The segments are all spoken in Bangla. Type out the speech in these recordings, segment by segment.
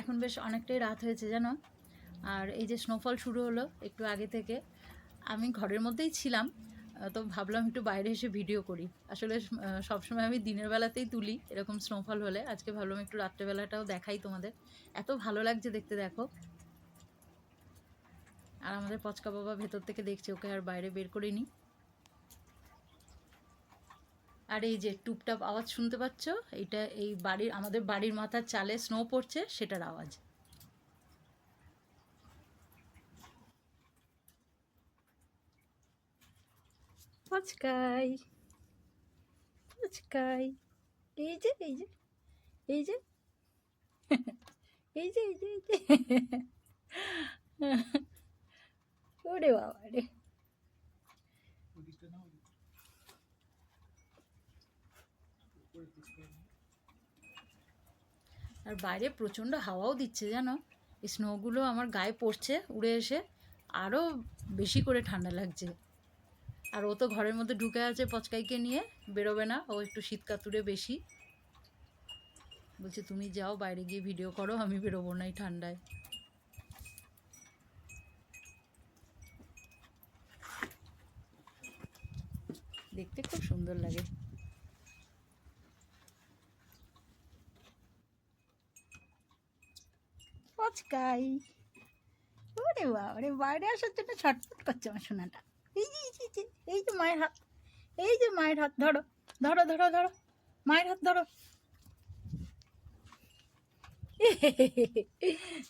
এখন বেশ অনেকটাই রাত হয়েছে, জানো? আর এই যে স্নোফল শুরু হলো একটু আগে থেকে, আমি ঘরের মধ্যেই ছিলাম তো ভাবলাম একটু বাইরে এসে ভিডিও করি। আসলে সবসময় আমি দিনের বেলাতেই তুলি, এরকম স্নোফল হলে। আজকে ভাবলাম একটু রাত্রেবেলাটাও দেখাই তোমাদের। এত ভালো লাগছে দেখতে, দেখো। আর আমাদের পচকা বাবা ভেতর থেকে দেখছে, ওকে আর বাইরে বের করিনি। আর এই যে টুপটাপ আওয়াজ শুনতে পাচ্ছ, এটা এই বাড়ির, আমাদের বাড়ির মাথার চালে স্নো পড়ছে, সেটার আওয়াজ। এই যে এই যে এই যে এই যে এই যে এই যে। ওরে বাবা রে। আর বাইরে প্রচণ্ড হাওয়াও দিচ্ছে, জানো? এই স্নোগুলো আমার গায়ে পড়ছে, উড়ে এসে। আরও বেশি করে ঠান্ডা লাগছে। আর ও তো ঘরের মধ্যে ঢুকে আছে পচকাইকে নিয়ে, বেরোবে না, ও একটু শীত কাতুরে বেশি। বলছে, তুমি যাও, বাইরে গিয়ে ভিডিও করো, আমি বেরোবো না এই ঠান্ডায়। দেখতে খুব সুন্দর লাগে। পচকাই ওরে বাবা রে বাইরে আসার জন্য ছটফট করছে আমার সোনাটা। এই যে, এই যে এই যে মায়ের হাত এই যে মায়ের হাত ধরো ধরো ধরো ধরো মায়ের হাত ধরো।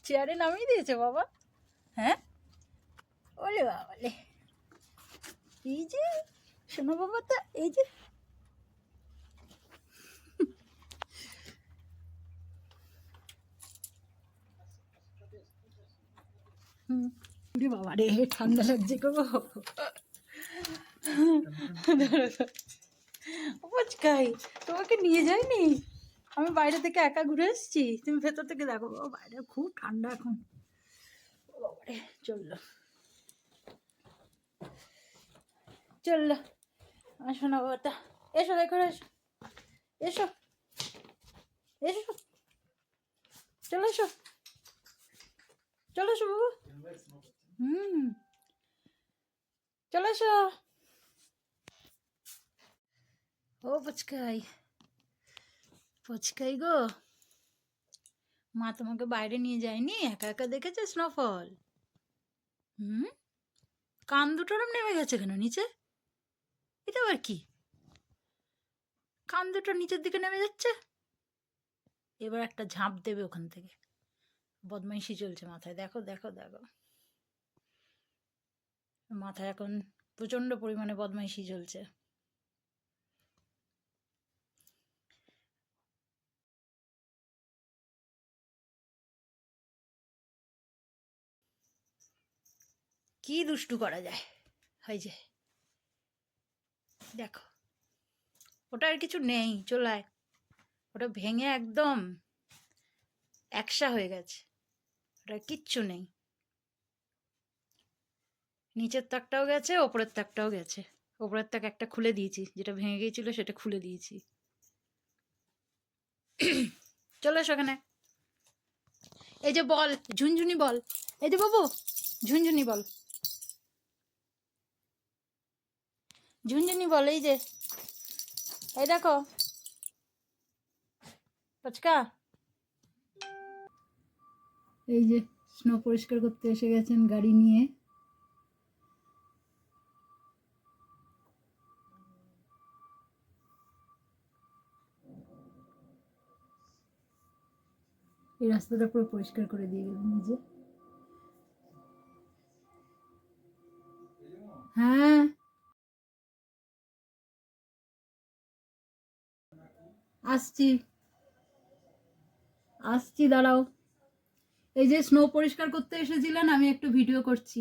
চেয়ারে নামিয়ে দিয়েছে বাবা। হ্যাঁ? ওরে বাবা রে এই যে শোনো বাবা তো এই যে বাবা রে ঠান্ডা লাগছে গো। পুচকাই তোমাকে নিয়ে যায়নি? আমি বাইরে থেকে একা ঘুরে এসেছি। তুমি ভেতর থেকে দেখো। বাবা বাইরে খুব ঠান্ডা এখন। ও রে চলল। চলল। আসো না বাবাটা এসো এখানে এসো। এসো। এসো। চলো এসো। চলো এসো বাবু হুম। চলো এসো। ও পুচকাই। পুচকাই গো। মা তোমাকে বাইরে নিয়ে যায়নি? একা একা দেখেছে স্নোফল হুম? কান দুটোরম নেমে গেছে কেন নিচে? এটা আবার কি? কান দুটো নিচের দিকে নেমে যাচ্ছে? এবার একটা ঝাঁপ দেবে ওখান থেকে। বদমাইশি চলছে মাথায়। দেখো দেখো দেখো। মাথায় এখন প্রচণ্ড পরিমাণে বদমাইশি চলছে। কি দুষ্টু করা যায়? হয় যে। দেখো। ওটা আর কিছু নেই, চলায়। ওটা ভেঙে একদম একসা হয়ে গেছে। ওটা কিচ্ছু নেই। নিচের তাকটাও গেছে, ওপরের তাকটাও গেছে। ওপরের তাক একটা খুলে দিয়েছি, যেটা ভেঙে গিয়েছিল সেটা খুলে দিয়েছি। চলে ওখানে এই যে বল, ঝুনঝুনি বল। এই যে বাবু, ঝুনঝুনি বল। ঝুনঝুনি বল, এই যে। এই দেখো। পচকা? এই যে স্নো পরিষ্কার করতে এসে গেছেন গাড়ি নিয়ে। এই রাস্তাটা পুরো পরিষ্কার করে দিয়ে গেলেন নিজে। হ্যাঁ। আসছি। আসছি, দাঁড়াও। এই যে স্নো পরিষ্কার করতে এসেছিলেন আমি একটু ভিডিও করছি।